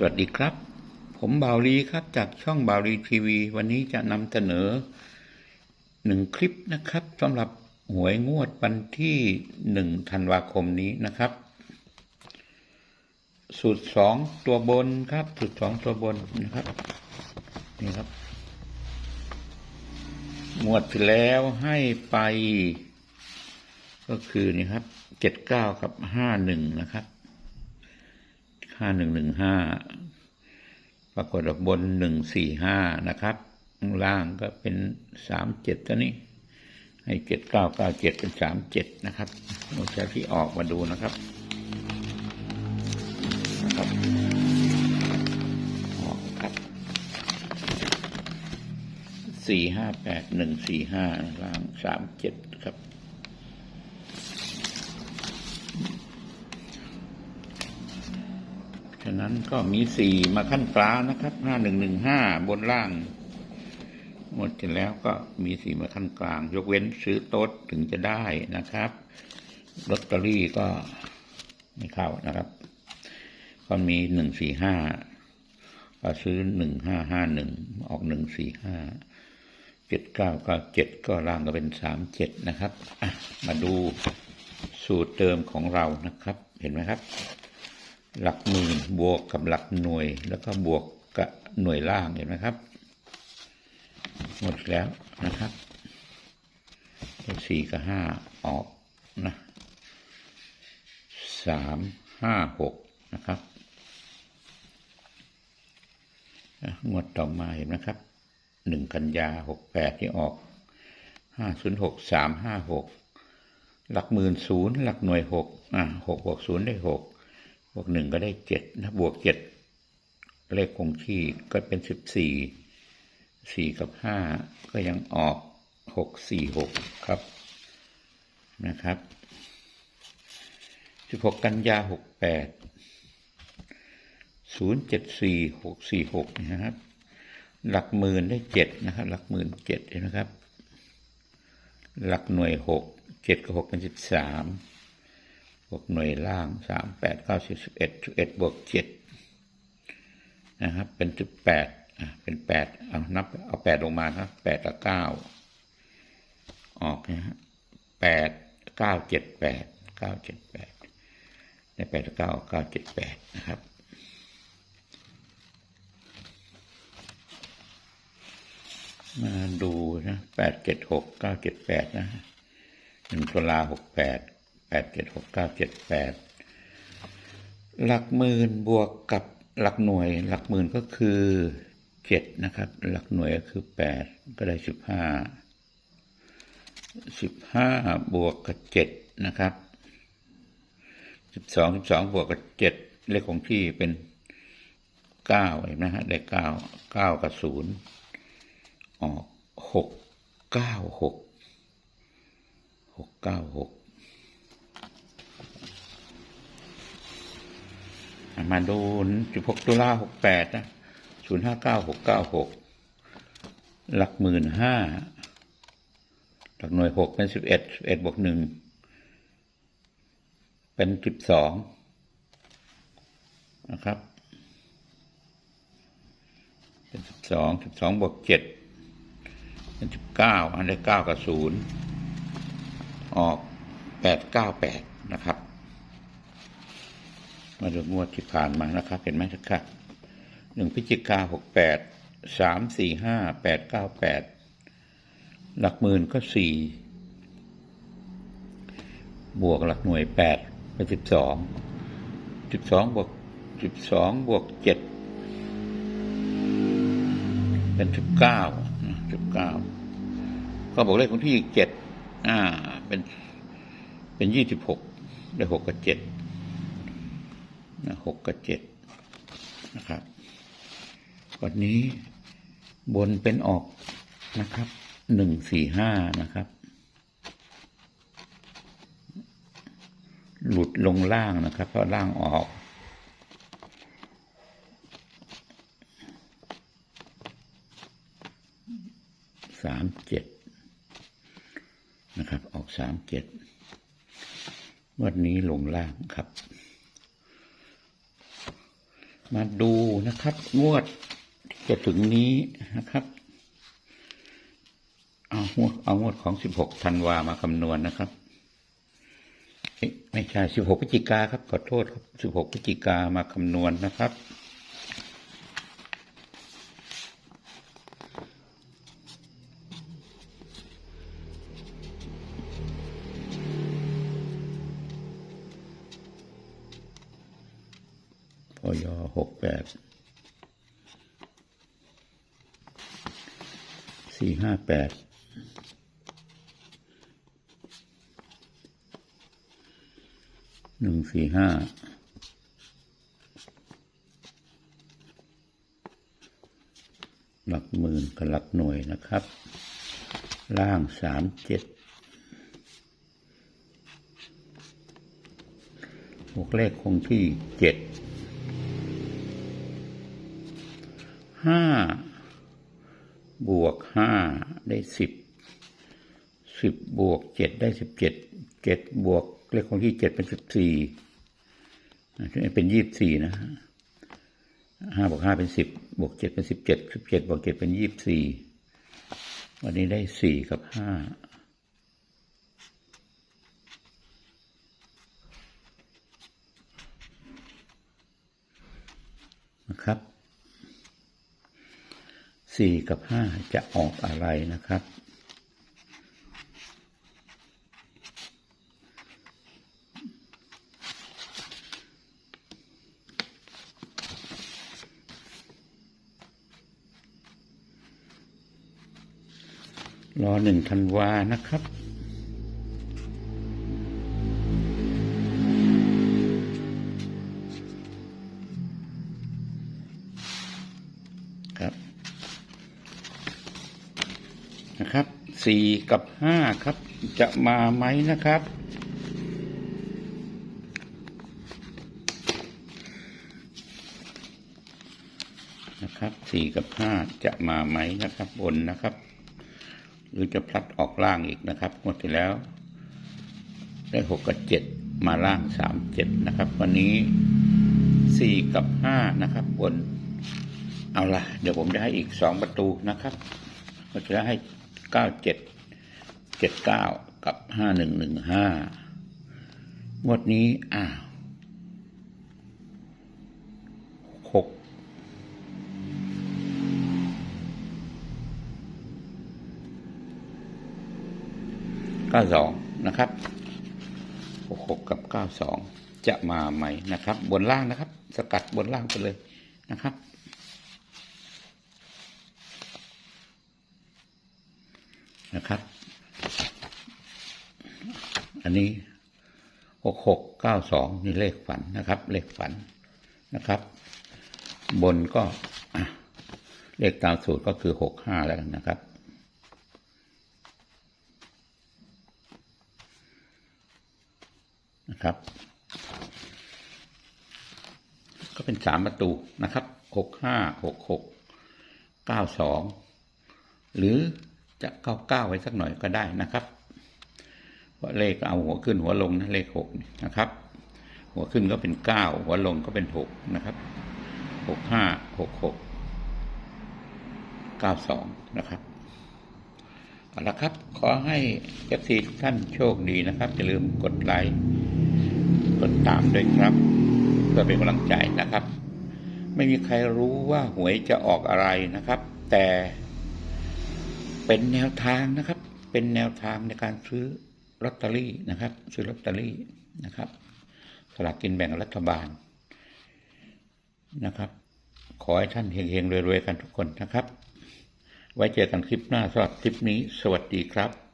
สวัสดีครับ ผมบาวลีครับจากช่องบาวลีทีวี วันนี้จะนำเสนอหนึ่งคลิปนะครับสำหรับหวยงวดวันที่หนึ่งธันวาคมนี้นะครับ สูตรสองตัวบนครับ สูตรสองตัวบนนะครับนี่ครับงวดที่แล้วให้ไป ก็คือนี่ครับเจ็ดเก้ากับห้าหนึ่งนะครับ ห้าหนึ่งหนึ่งห้าปรากฏบนหนึ่งสี่ห้านะครับล่างก็เป็นสามเจ็ดตัวนี้ ให้เจ็ดเก้าเก้าเจ็ดเป็นสามเจ็ดนะครับเราใช้ที่ออกมาดูนะครับนะครับออกครับสี่ห้าแปดหนึ่งสี่ห้าล่างสามเจ็ดครับะนั้นก็มีสี่มาขั้นกลางนะครับห้าหนึ่งหนึ่งห้าบนล่าง หมดที่แล้วก็มีสี่มาขั้นกลาง ยกเว้นซื้อโต๊ดถึงจะได้นะครับลอตเตอรี่ก็ไม่เข้านะครับ ก็มีหนึ่งสี่ห้าก็ซื้อหนึ่งห้าห้าหนึ่งออกหนึ่งสี่ห้าเจ็ดเก้าก็เจ็ดก็ล่างก็เป็นสามเจ็ดนะครับมาดูสูตรเดิมของเรานะครับ เห็นไหมครับ หลักหมื่นบวกกับหลักหน่วย แล้วก็บวกกับหน่วยล่างเห็นไหมครับ หมดแล้วนะครับสี่กับห้าออกนะสามห้าหกนะครับงวดต่อมาเห็นไหมครับหนึ่งกันยาหกแปดที่ออกห้าศูนย์หกสามห้าหกหลักหมื่นศูนย์หลักหน่วยหกอะหกบวกศูนย์ได้หก บวกหนึ่งก็ได้เจ็ดนะบวกเจ็ดเลขคงที่ก็เป็นสิบสี่สี่กับห้าก็ยังออกหกสี่หกครับนะครับสิบหกกันยาหกแปดศูนย์เจ็ดสี่หกสี่หกนะครับ หลักหมื่นได้เจ็ดนะครับ หลักหมื่นเจ็ดนไหมครับ หลักหน่วยหกเจ็ดกับหกเป็นสิบสาม บวกหน่วยล่างสามแปดเก้าสิบสิบเอ็ดสิบเอ็ดบวกเจ็ดนะครับ เป็นสิบแปดอะเป็นแปดเอานับเอาแปดลงมาครับแปดกับเก้าออกนะฮะแปดเก้าเจ็ดแปดเก้าเจ็ดแปดในแปดกับเก้าเก้าเจ็ดแปดนะครับมาดูนะแปดเจ็ดหกเก้าเจ็ดแปดนะหนึ่งตุลาหกแปด แปดเจ็ดหกเก้าเจ็ดแปดหลักหมื่นบวกกับหลักหน่วย หลักหมื่นก็คือเจ็ดนะครับ หลักหน่วยก็คือแปดก็ได้สิบห้าสิบห้าบวกกับเจ็ดนะครับสิบสองสิบสองบวกกับเจ็ดเลขของที่เป็นเก้าเห็นไหมฮะได้เก้าเก้ากับศูนย์ออกหกเก้าหกหกเก้าหก มาดูสิบหกตุลาหกแปดนะศูนย์ห้าเก้าหกเก้าหกหลักหมื่นห้าหลักหน่วยหกเป็นสิบเอ็ดสิบเอ็ดบวกหนึ่งเป็นสิบสองนะครับ เป็นสิบสองสิบสองบวกเจ็ดเป็นสิบเก้าอันได้เก้ากับศูนย์ออกแปดเก้าแปดนะครับ มาดูงวดที่ผ่านมานะครับเห็นไหมครับหนึ่งพฤศจิกาหกแปดสามสี่ห้าแปดเก้าแปดหลักหมื่นก็สี่บวกหลักหน่วยแปดเป็นสิบสองสิบสองบวกสิบสองบวกเจ็ดเป็นสิบเก้าสิบเก้าก็บอกเลขของที่เจ็ดอ่าเป็นเป็นยี่สิบหกได้หกกับเจ็ด หกกับเจ็ดนะครับ วันนี้บนเป็นออกนะครับหนึ่งสี่ห้านะครับ หลุดลงล่างนะครับ เพราะล่างออกสามเจ็ดนะครับ ออกสามเจ็ดวันนี้ลงล่างครับ มาดูนะครับ งวดที่จะถึงนี้นะครับ เอางวดเอางวดของ16ธันวามาคำนวณนะครับไม่ใช่สิบหกพฤศจิกาครับขอโทษครับสิบหกพฤศจิกามาคำนวณนะครับ พยหกแปดสี่ห้าแปดหนึ่งสี่ห้าหลักหมื่นกับหลักหน่วยนะครับ ล่างสามเจ็ดหกเลขคงที่เจ็ด ห้าบวกห้าได้สิบสิบบวกเจ็ดได้สิบเจ็ดเจ็ดบวกเลขของที่เจ็ดเป็นสิบสี่เป็นยี่สิบสี่นะห้าบวกห้าเป็นสิบบวกเจ็ดเป็นสิบเจ็ดสิบเจ็ดบวกเจ็ดเป็นยี่สิบสี่วันนี้ได้สี่กับห้านะครับ สี่กับห้าจะออกอะไรนะครับ รอหนึ่งธันวานะครับครับ นะครับสี่กับห้าครับ จะมาไหมนะครับนะครับสี่กับห้าจะมาไหมนะครับบนนะครับ หรือจะพลัดออกล่างอีกนะครับงวดที่แล้ว ได้หกกับเจ็ดมาล่างสามเจ็ดนะครับ วันนี้สี่กับห้านะครับบนเอาละเดี๋ยวผมจะให้อีกสองประตูนะครับก็จะให้ เก้าเจ็ดเจ็ดเก้ากับห้าหนึ่งหนึ่งห้างวดนี้อ้าวหกเก้าสองนะครับหกหกกับเก้าสองจะมาไหมนะครับ บนล่างนะครับ สกัดบนล่างไปเลยนะครับ นะครับ อันนี้หกหกเก้าสองนี่เลขฝันนะครับ เลขฝันนะครับ บนก็เลขตามสูตรก็คือหกห้าแล้วกันนะครับนะครับ ก็เป็นสามประตูนะครับหกห้าหกหกเก้าสองหรือ จะเก้าเก้าไว้สักหน่อยก็ได้นะครับเพราะเลขเอาหัวขึ้นหัวลงนะเลขหกนะครับ หัวขึ้นก็เป็นเก้าหัวลงก็เป็นหกนะครับหกห้าหกหกเก้าสองนะครับเอาละครับ ขอให้เอฟซีทุกท่านโชคดีนะครับอย่าลืมกดไลค์กดตามด้วยครับ เพื่อเป็นกำลังใจนะครับ ไม่มีใครรู้ว่าหวยจะออกอะไรนะครับ แต่ เป็นแนวทางนะครับ เป็นแนวทางในการซื้อลอตเตอรี่นะครับ ซื้อลอตเตอรี่นะครับสลากกินแบ่งรัฐบาลนะครับ ขอให้ท่านเฮงๆรวยๆกันทุกคนนะครับ ไว้เจอกันคลิปหน้าสำหรับคลิปนี้ สวัสดีครับ